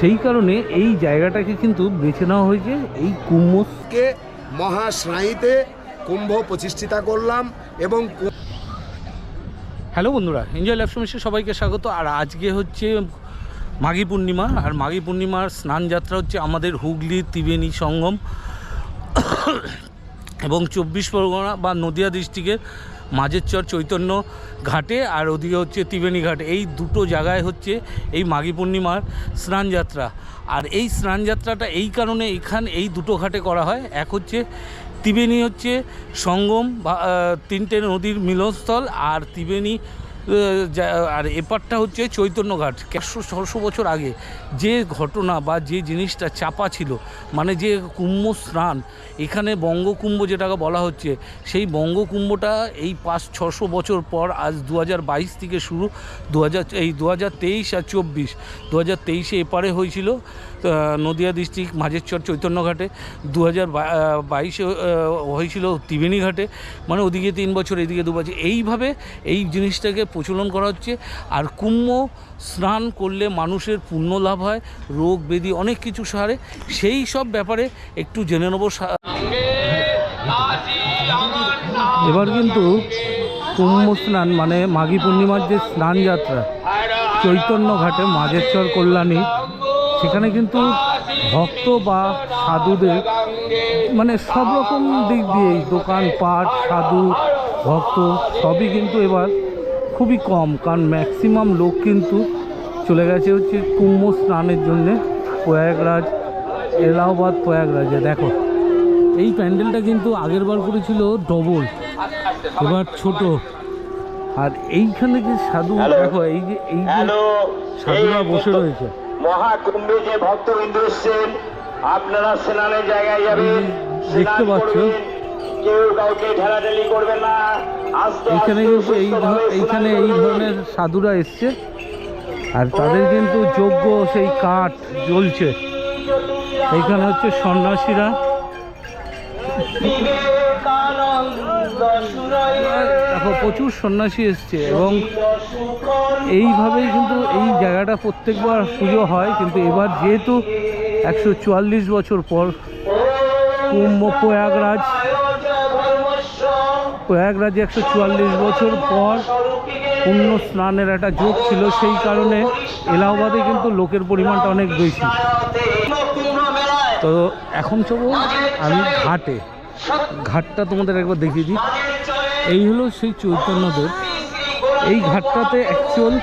সেই কারণে এই জায়গাটাকে কিন্তু বেছে নেওয়া হয়েছে। এই কুম্ভকে মহাশ্রাইতে কুম্ভ প্রতিষ্ঠিতা করলাম এবং হ্যালো বন্ধুরা এনজয় লাইফ সমস্যা সবাইকে স্বাগত। আর আজকে হচ্ছে মাঘী পূর্ণিমা, আর মাঘী পূর্ণিমার স্নান যাত্রা হচ্ছে আমাদের হুগলি ত্রিবেণী সঙ্গম। এবং চব্বিশ পরগনা বা নদিয়া ডিস্ট্রিক্টের মাঝেরচর চৈতন্য ঘাটে আর ওদিকে হচ্ছে ত্রিবেণী ঘাট। এই দুটো জায়গায় হচ্ছে এই মাঘী পূর্ণিমার স্নানযাত্রা আর এই স্নানযাত্রাটা এই কারণে এখান এই দুটো ঘাটে করা হয়। এক হচ্ছে ত্রিবেণী হচ্ছে সঙ্গম বা তিনটে নদীর মিলনস্থল আর ত্রিবেণী আর এপারটা হচ্ছে চৈতন্য ঘাট। একশো ছশো বছর আগে যে ঘটনা বা যে জিনিসটা চাপা ছিল মানে যে কুম্ভ স্নান, এখানে বঙ্গকুম্ভ যেটাকে বলা হচ্ছে, সেই বঙ্গকুম্ভটা এই পাঁচ, ছশো বছর পর আজ দু বাইশ থেকে শুরু দু হাজার এই দু হাজার তেইশ আর চব্বিশ। দু হাজার তেইশে এপারে হয়েছিল নদিয়া ডিস্ট্রিক্ট মাঝেরচর চৈতন্য ঘাটে। দু হাজার বাইশে হয়েছিল ত্রিবেণী ঘাটে। মানে ওদিকে তিন বছর, এদিকে দু বছর। এইভাবে এই জিনিসটাকে প্রচলন করা হচ্ছে। আর কুম্ভ স্নান করলে মানুষের পুণ্য লাভ হয়, রোগ ব্যাধি অনেক কিছু সারে। সেই সব ব্যাপারে একটু জেনে নেব এবার কিন্তু কুম্ভ স্নান মানে মাঘী পূর্ণিমার যে স্নান যাত্রা, চৈতন্য ঘাটে মাঝেরচর কল্যাণী, সেখানে কিন্তু ভক্ত বা সাধুদের মানে সব রকম দিক দিয়েই দোকানপাট, সাধু, ভক্ত সবই কিন্তু এবার খুবই কম কারণ ম্যাক্সিমাম লোক কিন্তু চলে গেছে হচ্ছে কুম্ভ স্নানের জন্যে প্রয়াগরাজ এলাহাবাদ প্রয়াগরাজে। দেখো এই প্যান্ডেলটা কিন্তু আগের বার করেছিল ডবল এবার ছোট। আর এইখানে যে সাধু দেখো এই যে এই যে সাধুরা বসে রয়েছে। মহাকুম্ভে যে ভক্তবৃন্দ এসছেন আপনারা স্নানের জায়গায় যাবেন দেখতে পাচ্ছ? করবেন। কেউ কাউকে ঠেলাঠেলি করবে না। আস্তে এইখানে কিন্তু এই এইখানে এই ধরনের সাধুরা এসছে। আর তাদের কিন্তু যোগ্য সেই কাঠ জ্বলছে। এইখানে হচ্ছে সন্ন্যাসীরা। দেখো প্রচুর সন্ন্যাসী এসছে এবং এইভাবেই কিন্তু এই জায়গাটা প্রত্যেকবার পুজো হয়। কিন্তু এবার যেহেতু একশো চুয়াল্লিশ বছর পর কুম্ভ প্রয়াগরাজ প্রয়াগরাজে একশো চুয়াল্লিশ বছর পর পুণ্য স্নানের একটা যোগ ছিল, সেই কারণে এলাহাবাদে কিন্তু লোকের পরিমাণটা অনেক বেশি। তো এখন চলো আমি ঘাটে। ঘাটটা তোমাদের একবার দেখিয়ে দিই। এই হলো সেই চৈতন্যদেব। এই ঘাটটাতে অ্যাকচুয়াল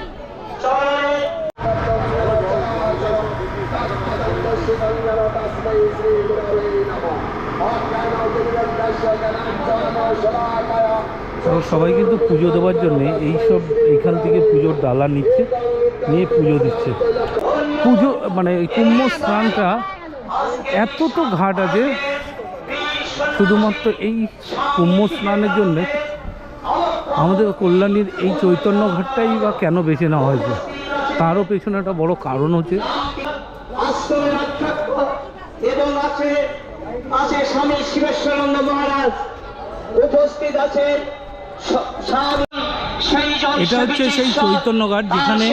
তো সবাই কিন্তু পুজো দেওয়ার জন্য এই সব এইখান থেকে পুজোর ডালা নিচ্ছে, নিয়ে পুজো দিচ্ছে। পুজো মানে কুম্ভ স্নানটা এত তো ঘাট আছে, শুধুমাত্র এই কুম্ভ স্নানের জন্যে আমাদের কল্যাণীর এই চৈতন্য ঘাটটাই বা কেন বেছে নেওয়া হয়েছে? তারও পেছনে একটা বড় কারণ হচ্ছে আছে স্বামী শিবেশ্বরানন্দ মহারাজ। উপস্থিত আছে স- স্বামী সেই জল এটা হচ্ছে সেই চৈতন্য ঘাট যেখানে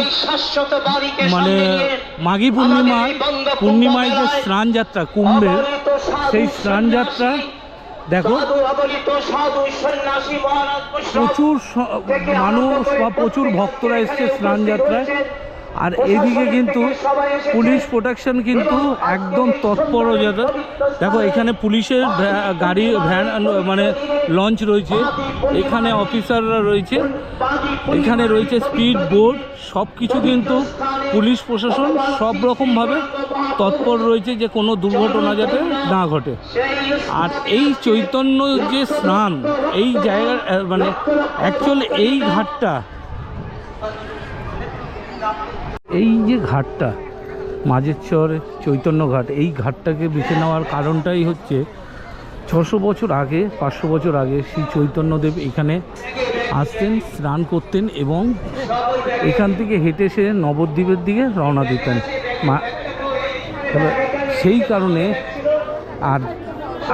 মানে মাঘী পূর্ণিমা পূর্ণিমায় যে স্নান যাত্রা কুম্ভের সেই স্নান যাত্রা দেখো। প্রচুর মানুষ বা প্রচুর ভক্তরা এসছে স্নান যাত্রায়। আর এদিকে কিন্তু পুলিশ প্রোটেকশন কিন্তু একদম তৎপর যাতে দেখো এখানে পুলিশের গাড়ি ভ্যান মানে লঞ্চ রয়েছে। এখানে অফিসাররা রয়েছে। এখানে রয়েছে স্পিড বোর্ড সব কিছু কিন্তু পুলিশ প্রশাসন সব রকমভাবে তৎপর রয়েছে যে কোনো দুর্ঘটনা যাতে না ঘটে। আর এই চৈতন্য যে স্নান এই জায়গা মানে অ্যাকচুয়ালি এই ঘাটটা এই যে ঘাটটা মাঝের চর চৈতন্য ঘাট, এই ঘাটটাকে বেছে নেওয়ার কারণটাই হচ্ছে ছশো বছর আগে, পাঁচশো বছর আগে শ্রী চৈতন্যদেব এখানে আসতেন, স্নান করতেন এবং এখান থেকে হেঁটে সে নবদ্বীপের দিকে রওনা দিতেন। মা সেই কারণে আর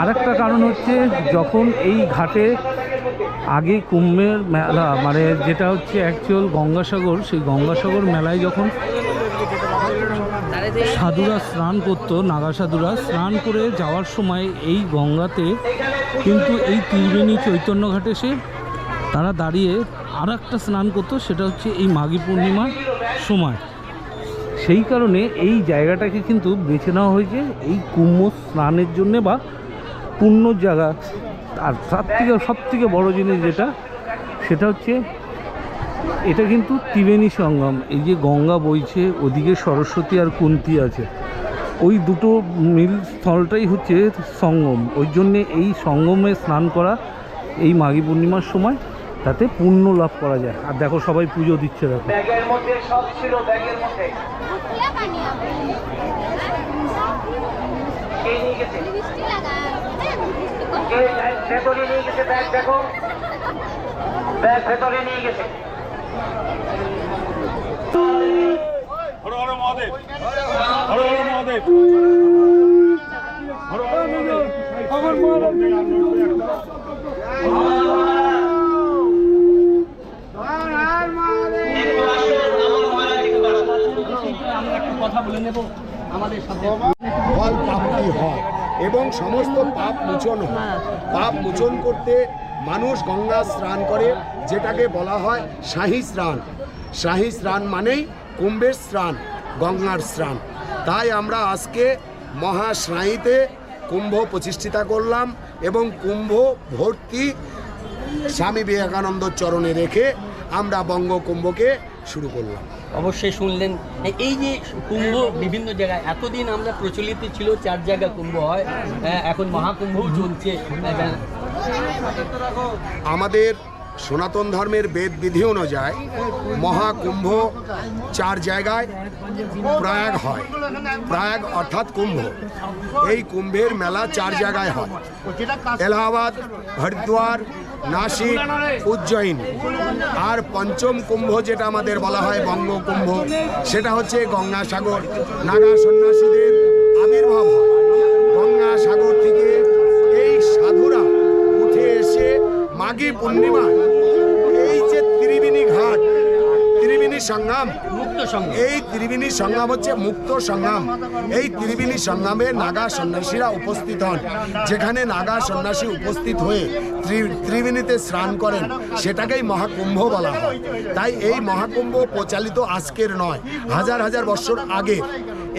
আরেকটা কারণ হচ্ছে যখন এই ঘাটে আগে কুম্ভের মেলা মানে যেটা হচ্ছে অ্যাকচুয়াল গঙ্গাসাগর, সেই গঙ্গাসাগর মেলায় যখন সাধুরা স্নান করতো, নাগা সাধুরা স্নান করে যাওয়ার সময় এই গঙ্গাতে কিন্তু এই ত্রিবেণী চৈতন্য ঘাটে এসে তারা দাঁড়িয়ে আর একটা স্নান করতো, সেটা হচ্ছে এই মাঘী পূর্ণিমার সময়। সেই কারণে এই জায়গাটাকে কিন্তু বেছে নেওয়া হয়েছে, এই কুম্ভ স্নানের জন্যে বা পুণ্য জায়গা আর তার থেকে সব থেকে বড়ো জিনিস যেটা সেটা হচ্ছে এটা কিন্তু ত্রিবেণী সঙ্গম। এই যে গঙ্গা বইছে ওদিকে সরস্বতী আর কুন্তি আছে। ওই দুটো মিল স্থলটাই হচ্ছে সঙ্গম। ওই জন্যে এই সঙ্গমে স্নান করা এই মাঘী পূর্ণিমার সময় তাতে পুণ্য লাভ করা যায়। আর দেখো সবাই পুজো দিচ্ছে দেখো। ব্যাগের ভেতরে নিয়ে গেছে? ব্যাগ দেখো। ব্যাগ ভেতরে নিয়ে গেছে। একটু আসুন আমার মহারাজ একটু আসুন। ফল প্রাপ্তি হয় এবং সমস্ত পাপ মোচন হয়। পাপ মোচন করতে মানুষ গঙ্গা স্নান করে, যেটাকে বলা হয় শাহী স্নান। শাহী স্নান মানেই কুম্ভের স্নান, গঙ্গার স্নান। তাই আমরা আজকে মহাশ্রায়ীতে কুম্ভ প্রতিষ্ঠিতা করলাম এবং কুম্ভ ভর্তি স্বামী বিবেকানন্দ চরণে রেখে আমরা বঙ্গ কুম্ভকে শুরু করলাম। অবশ্যই শুনলেন। এই যে কুম্ভ বিভিন্ন জায়গায় এতদিন আমরা প্রচলিত ছিল চার জায়গা কুম্ভ হয় হ্যাঁ, এখন মহাকুম্ভও চলছে। আমাদের সনাতন ধর্মের বেদ বিধি অনুযায়ী মহাকুম্ভ চার জায়গায় প্রয়াগ হয়। প্রয়াগ অর্থাৎ কুম্ভ। এই কুম্ভের মেলা চার জায়গায় হয়। এলাহাবাদ হরিদ্বার নাসিক উজ্জয়িন। আর পঞ্চম কুম্ভ যেটা আমাদের বলা হয় বঙ্গ কুম্ভ সেটা হচ্ছে গঙ্গাসাগর। নাগা সন্ন্যাসীদের আবির্ভাব গঙ্গাসাগর থেকে এই সাধুরা উঠে এসে মাঘী পূর্ণিমা সংগ্রাম। এই ত্রিবেণী সংগ্রাম হচ্ছে মুক্ত সংগ্রাম। এই ত্রিবেণী সংগ্রামে নাগা সন্ন্যাসীরা উপস্থিত হন। যেখানে নাগা সন্ন্যাসী উপস্থিত হয়ে ত্রি- ত্রিবেণীতে স্নান করেন সেটাকেই মহাকুম্ভ বলা হয়। তাই এই মহাকুম্ভ প্রচালিত আজকের নয়। হাজার হাজার বছর আগে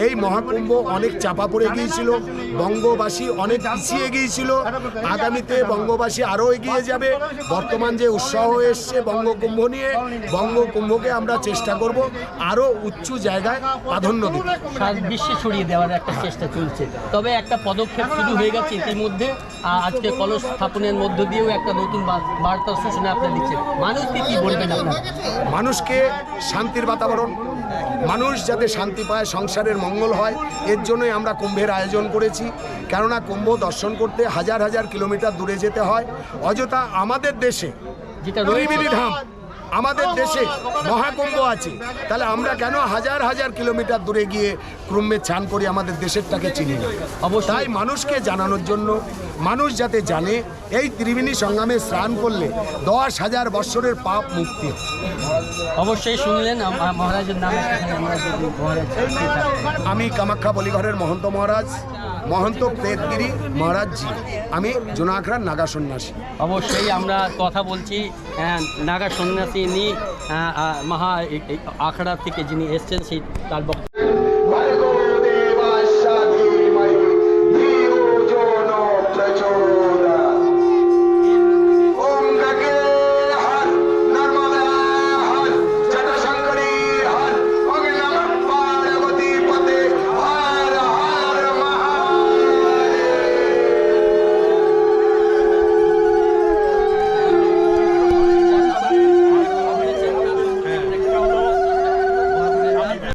এই মহাকুম্ভ অনেক চাপা পড়ে গিয়েছিল বঙ্গবাসী অনেক পিছিয়ে গিয়েছিল। আগামীতে বঙ্গবাসী আরও এগিয়ে যাবে। বর্তমান যে উৎসাহ এসছে বঙ্গকুম্ভ নিয়ে বঙ্গকুম্ভকে আমরা চেষ্টা করব আরও উঁচু জায়গায় প্রাধান্য দিতে। বিশ্বে ছড়িয়ে দেওয়ার একটা চেষ্টা চলছে। তবে একটা পদক্ষেপ শুরু হয়ে গেছে ইতিমধ্যে। আজকে কলস স্থাপনের মধ্য দিয়েও একটা নতুন বার্তার সূচনা আপনার দিচ্ছেন। মানুষকে কি বলবেন আপনার? মানুষকে শান্তির বাতাবরণ মানুষ যাতে শান্তি পায় সংসারের মঙ্গল হয় এর জন্যই আমরা কুম্ভের আয়োজন করেছি। কেননা কুম্ভ দর্শন করতে হাজার হাজার কিলোমিটার দূরে যেতে হয়। অযথা আমাদের দেশে ধাম আমাদের দেশে মহাকুম্ভ আছে। তাহলে আমরা কেন হাজার হাজার কিলোমিটার দূরে গিয়ে কুম্ভে চান করি আমাদের দেশেরটাকে চিনি না? অবশ্যই। তাই মানুষকে জানানোর জন্য মানুষ যাতে জানে এই ত্রিবেণী সংগ্রামে স্নান করলে দশ হাজার বৎসরের পাপ মুক্তি অবশ্যই শুনলেন মহারাজের নাম আমি কামাখ্যা বলিঘরের মহন্ত মহারাজ। মহন্ত প্রেতগিরি মহারাজজি। আমি জোনাগড়ার নাগা সন্ন্যাসী। অবশ্যই আমরা কথা বলছি নাগা সন্ন্যাসী নি মহা আখড়া থেকে যিনি এসছেন, সেই তার